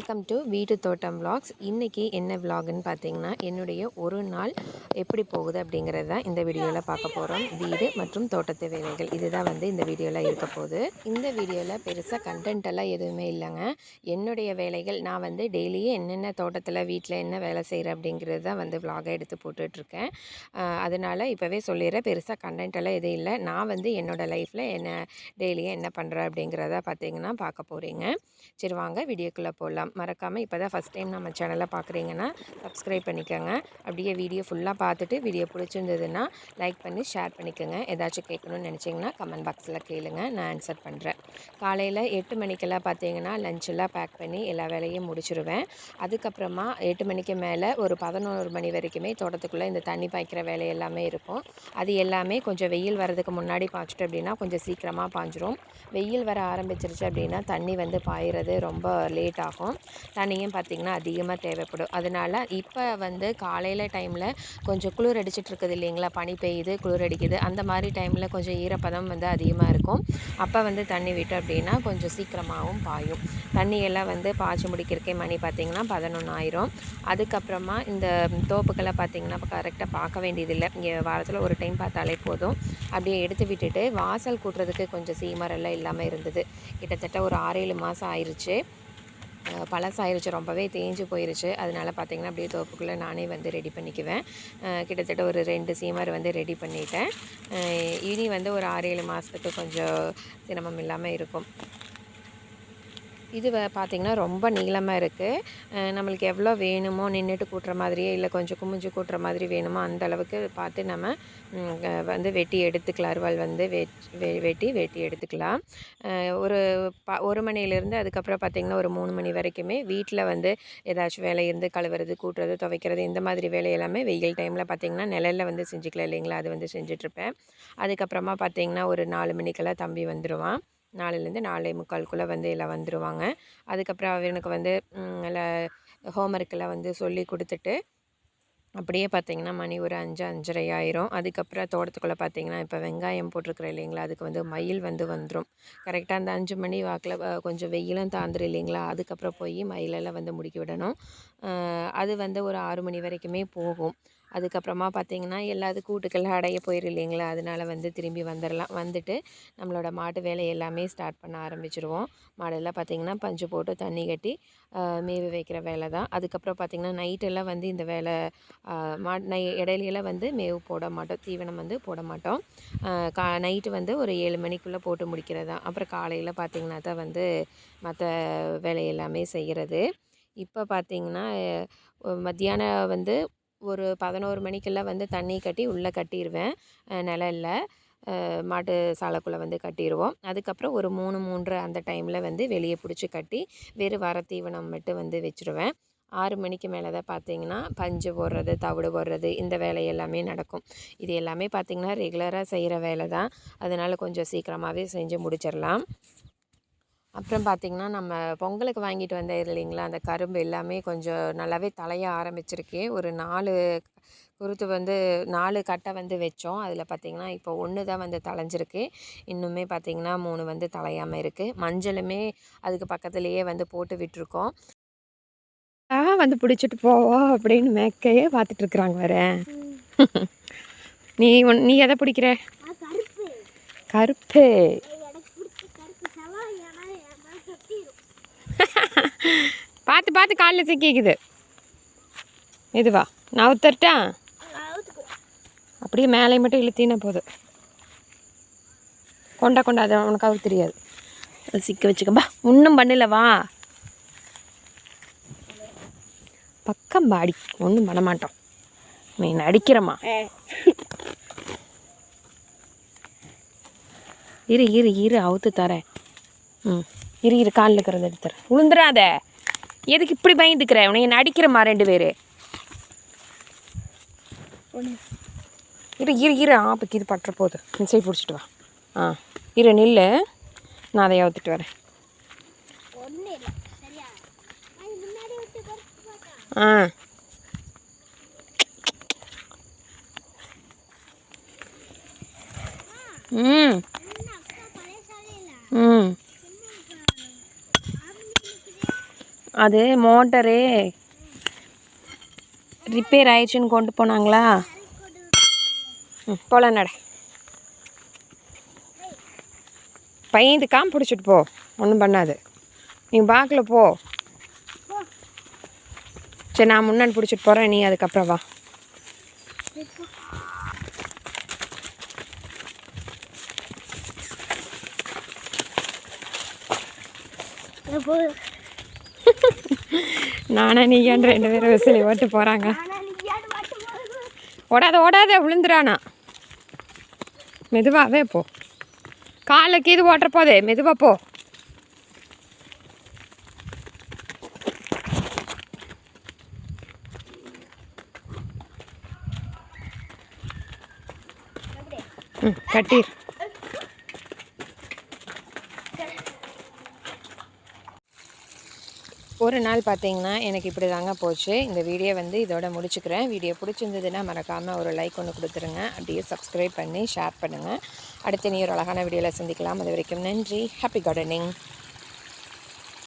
Welcome to வீட்டு தோட்டம் vlogs. இன்றைக்கி என்ன vlogன்னு பார்த்தீங்கன்னா என்னுடைய ஒரு நாள் எப்படி போகுது அப்படிங்கிறது தான் இந்த வீடியோவில் பார்க்க போகிறோம் வீடு மற்றும் தோட்டத்து வேலைகள் இதுதான் வந்து இந்த வீடியோவில் இருக்க போகுது. இந்த வீடியோவில் பெருசாக கண்டென்ட் எல்லாம் எதுவுமே இல்லைங்க. என்னுடைய வேலைகள் நான் வந்து டெய்லியும் என்னென்ன தோட்டத்தில் வீட்டில் என்ன வேலை செய்கிறேன் அப்படிங்கிறது தான் வந்து vlog-ஆ எடுத்து போட்டுட்ருக்கேன் அதனால் இப்போவே சொல்லிடுறேன் பெருசாக கண்டென்ட் எல்லாம் எதுவும் இல்லை. நான் வந்து என்னோடய லைஃப்பில் என்ன டெய்லியும் என்ன பண்ணுறேன் அப்படிங்கிறத பார்த்தீங்கன்னா பார்க்க போகிறீங்க சரி வாங்க வீடியோக்குள்ளே போகலாம் மறக்காமல் இப்போ தான் ஃபஸ்ட் டைம் நம்ம சேனலை பார்க்குறீங்கன்னா சப்ஸ்கிரைப் பண்ணிக்கோங்க. அப்படியே வீடியோ ஃபுல்லாக பார்த்துட்டு வீடியோ பிடிச்சிருந்ததுன்னா லைக் பண்ணி ஷேர் பண்ணிக்கோங்க. ஏதாச்சும் கேட்கணும்னு நினச்சிங்கன்னா கமெண்ட் பாக்ஸில் கேளுங்க. நான் ஆன்சர் பண்ணுறேன் காலையில் எட்டு மணிக்கெல்லாம் பார்த்தீங்கன்னா லஞ்செல்லாம் பேக் பண்ணி எல்லா வேலையும் முடிச்சிருவேன். அதுக்கப்புறமா எட்டு மணிக்கு மேலே ஒரு பதினோரு மணி வரைக்குமே தோட்டத்துக்குள்ளே இந்த தண்ணி பாய்க்கிற வேலை எல்லாமே இருக்கும். அது எல்லாமே கொஞ்சம் வெயில் வரதுக்கு முன்னாடி பாய்ச்சிட்டு அப்படின்னா கொஞ்சம் சீக்கிரமாக பாய்ஞ்சிரும். வெயில் வர ஆரம்பிச்சிருச்சு அப்படின்னா தண்ணி வந்து பாயிறது ரொம்ப லேட் ஆகும். தண்ணியும் பார்த்திங்கன்னா அதிகமாக தேவைப்படும். அதனால் இப்போ வந்து காலையில் டைமில் கொஞ்சம் குளிர் அடிச்சுட்டு இருக்குது இல்லைங்களா? பனி பெய்யுது குளிர் அடிக்குது. அந்த மாதிரி டைமில் கொஞ்சம் ஈரப்பதம் வந்து அதிகமாக இருக்கும். அப்போ வந்து தண்ணி விட்டு அப்படின்னா கொஞ்சம் சீக்கிரமாகவும் பாயும். தண்ணியெல்லாம் வந்து பாய்ச்சி முடிக்கிறக்கே மணி பார்த்திங்கன்னா பதினொன்று ஆயிரும் அதுக்கப்புறமா இந்த தோப்புக்கெல்லாம் பார்த்திங்கன்னா இப்போ கரெக்டாக பார்க்க வேண்டியதில்லை. இங்கே வாரத்தில் ஒரு டைம் பார்த்தாலே போதும். அப்படியே எடுத்து விட்டுட்டு வாசல் கூட்டுறதுக்கு கொஞ்சம் சீமரெல்லாம் இல்லாமல் இருந்தது. கிட்டத்தட்ட ஒரு ஆறேழு மாதம் ஆயிடுச்சு பழசாயிருச்சு. ரொம்பவே தேஞ்சு போயிருச்சு. அதனால பார்த்திங்கன்னா அப்படியே தோப்புக்குள்ளே நானே வந்து ரெடி பண்ணிக்குவேன். கிட்டத்தட்ட ஒரு ரெண்டு சீமர் வந்து ரெடி பண்ணிட்டேன். இனி வந்து ஒரு ஆறு ஏழு மாதத்துக்கு கொஞ்சம் சிரமம் இல்லாமல் இருக்கும். இது வ பார்த்திங்கன்னா ரொம்ப நீளமாக இருக்குது நம்மளுக்கு எவ்வளோ வேணுமோ நின்றுட்டு கூட்டுற மாதிரியே இல்லை கொஞ்சம் குமிஞ்சு கூட்டுற மாதிரி வேணுமோ அந்த அளவுக்கு பார்த்து நம்ம வந்து வெட்டி எடுத்துக்கலாம். அருவாள் வந்து வெட் வெ- வெட்டி வெட்டி எடுத்துக்கலாம். ஒரு ப ஒரு மணிலேருந்து அதுக்கப்புறம் பார்த்திங்கன்னா ஒரு மூணு மணி வரைக்குமே வீட்டில் வந்து ஏதாச்சும் வேலை இருந்து கழுவுறது கூட்டுறது துவைக்கிறது இந்த மாதிரி வேலை எல்லாமே வெயில் டைமில் பார்த்திங்கன்னா நிழலில் வந்து செஞ்சுக்கலாம் இல்லைங்களா? அது வந்து செஞ்சிட்ருப்பேன் அதுக்கப்புறமா பார்த்திங்கன்னா ஒரு நாலு மணிக்கெல்லாம் தம்பி வந்துடுவான் நாலுலேருந்து நாலே முக்கால்குள்ளே வந்து எல்லாம் வந்துடுவாங்க அதுக்கப்புறம் அவனுக்கு வந்து ஹோம்ஒர்க்கெல்லாம் வந்து சொல்லி கொடுத்துட்டு அப்படியே பார்த்தீங்கன்னா மணி ஒரு அஞ்சு அஞ்சரை ஆயிரும். அதுக்கப்புறம் தோட்டத்துக்குள்ளே பார்த்திங்கன்னா இப்போ வெங்காயம் போட்டிருக்குறேன் இல்லைங்களா? அதுக்கு வந்து மயில் வந்து வந்துடும் கரெக்டாக அந்த அஞ்சு மணி வாக்கில் கொஞ்சம் வெயிலும் தாந்துடும் இல்லைங்களா? அதுக்கப்புறம் போய் மயிலெல்லாம் வந்து முடிக்கி விடணும். அது வந்து ஒரு ஆறு மணி வரைக்குமே போகும். அதுக்கப்புறமா பார்த்தீங்கன்னா எல்லாத்து கூட்டுக்கெல்லாம் அடைய போயிரு இல்லைங்களா? அதனால வந்து திரும்பி வந்துடலாம் வந்துட்டு நம்மளோட மாட்டு வேலை எல்லாமே ஸ்டார்ட் பண்ண ஆரம்பிச்சிருவோம். மாடெல்லாம் பார்த்திங்கன்னா பஞ்சு போட்டு தண்ணி கட்டி மேவு வைக்கிற வேலை தான். அதுக்கப்புறம் பார்த்திங்கன்னா நைட்டெல்லாம் வந்து இந்த வேலை மா நை இடையிலலாம் வந்து மேவு போட மாட்டோம். தீவனம் வந்து போட மாட்டோம். கா நைட்டு வந்து ஒரு ஏழு மணிக்குள்ளே போட்டு முடிக்கிறது அப்புறம் காலையில் பார்த்திங்கன்னா தான் வந்து மற்ற வேலை எல்லாமே செய்கிறது. இப்போ பார்த்திங்கன்னா மத்தியானம் வந்து ஒரு பதினோரு மணிக்கெல்லாம் வந்து தண்ணி கட்டி உள்ளே கட்டிடுவேன் நிழல்ல. மாட்டு சாலைக்குள்ளே வந்து கட்டிடுவோம் அதுக்கப்புறம் ஒரு மூணு மூன்று அந்த டைமில் வந்து வெளியே பிடிச்சி கட்டி வெறும் வர தீவனம் மட்டும் வந்து வச்சுருவேன். ஆறு மணிக்கு மேலே தான் பார்த்தீங்கன்னா பஞ்சு போடுறது தவிடு போடுறது இந்த வேலை எல்லாமே நடக்கும். இது எல்லாமே பார்த்திங்கன்னா ரெகுலராக செய்கிற வேலை தான் அதனால் கொஞ்சம் சீக்கிரமாகவே செஞ்சு முடிச்சிடலாம் அப்புறம் பார்த்திங்கன்னா நம்ம பொங்கலுக்கு வாங்கிட்டு வந்தது இல்லைங்களா அந்த கரும்பு எல்லாமே கொஞ்சம் நல்லாவே தலைய ஆரம்பிச்சிருக்கு. ஒரு நாலு குருத்து வந்து நாலு கட்டை வந்து வச்சோம். அதில் பார்த்திங்கன்னா இப்போ ஒன்று தான் வந்து தலைஞ்சிருக்கு இன்னுமே பார்த்திங்கன்னா மூணு வந்து தலையாமல் இருக்குது மஞ்சளுமே அதுக்கு பக்கத்துலேயே வந்து போட்டு விட்டுருக்கோம். ஆ வந்து பிடிச்சிட்டு போவோம் அப்படின்னு மேக்கையே பார்த்துட்டு இருக்கிறாங்க வர நீ ஒன் நீ எதை பிடிக்கிற? கருப்பு கருப்பு எனக்கு பிடிச்ச கருப்பு செவ்வாய் ஏன்னா ஏன்னா கட்டிடும் பார்த்து பார்த்து காலில் சிக்கிக்குது இதுவா நான் அவுத்துக்கோ அப்படியே மேலே மட்டும் இழுத்தினா போதும். கொண்டா கொண்டா அது உனக்கு அவருக்கு தெரியாது. அது சிக்க வச்சுக்கப்பா ஒன்றும் பண்ணல வா. பக்கம் பாடி ஒன்றும் பண்ண மாட்டோம். நீ நடிக்கிறம்மா. இரு இரு இரு அவுத்து தரேன். ம். இரு இரு காலில் இருக்கிறத எடுத்துறேன் விழுந்துடாத எதுக்கு இப்படி பயந்துக்கிற? உனைய நடிக்கிறம்மா ரெண்டு பேர். இரு இரு இரு. ஆப்புக்கு இது பற்ற போகுது இந்த சைடு பிடிச்சிட்டு வா. ஆ இரு நில்லு. நான் அதை ஏற்றுட்டு வரேன். ஆ. ம். ம் அது முன்னாடி விட்டு கருப்பு பார்த்தா ஆ ம் என்ன அக்கா பழைய சாலையில் ம் சும்மா இப்போ ஆரம்பிச்சு நிற்குது அது மோட்டரு ரிப்பேர் ஆயிடுச்சுன்னு கொண்டு போனாங்களா? ம் போகலாம் நட. பையன் காம் பிடிச்சிட்டு போ. ஒன்றும் பண்ணாது. நீ பார்க்கல போ. சரி நான் முன்னாடி பிடிச்சிட்டு போகிறேன் நீ அதுக்கப்புறம் வா. எப்போ நானா நீயான்னு ரெண்டு பேரும் விசிலி ஓட்டு போகிறாங்க ஓடாத ஓடாத விழுந்துறானா. மெதுவாகவே போ. காலில் கீது ஓட்டுற போதே மெதுவாக போ. ம் கட்டிடு ஒரு நாள் பார்த்தீங்கன்னா எனக்கு இப்படி தாங்க போச்சு. இந்த வீடியோ வந்து இதோட முடிச்சுக்கிறேன். வீடியோ பிடிச்சிருந்ததுன்னா மறக்காமல் ஒரு லைக் ஒன்று கொடுத்துருங்க. அப்படியே சப்ஸ்கிரைப் பண்ணி ஷேர் பண்ணுங்கள் அடுத்து நீ ஒரு அழகான வீடியோவில் சந்திக்கலாம். அது வரைக்கும் நன்றி. Happy gardening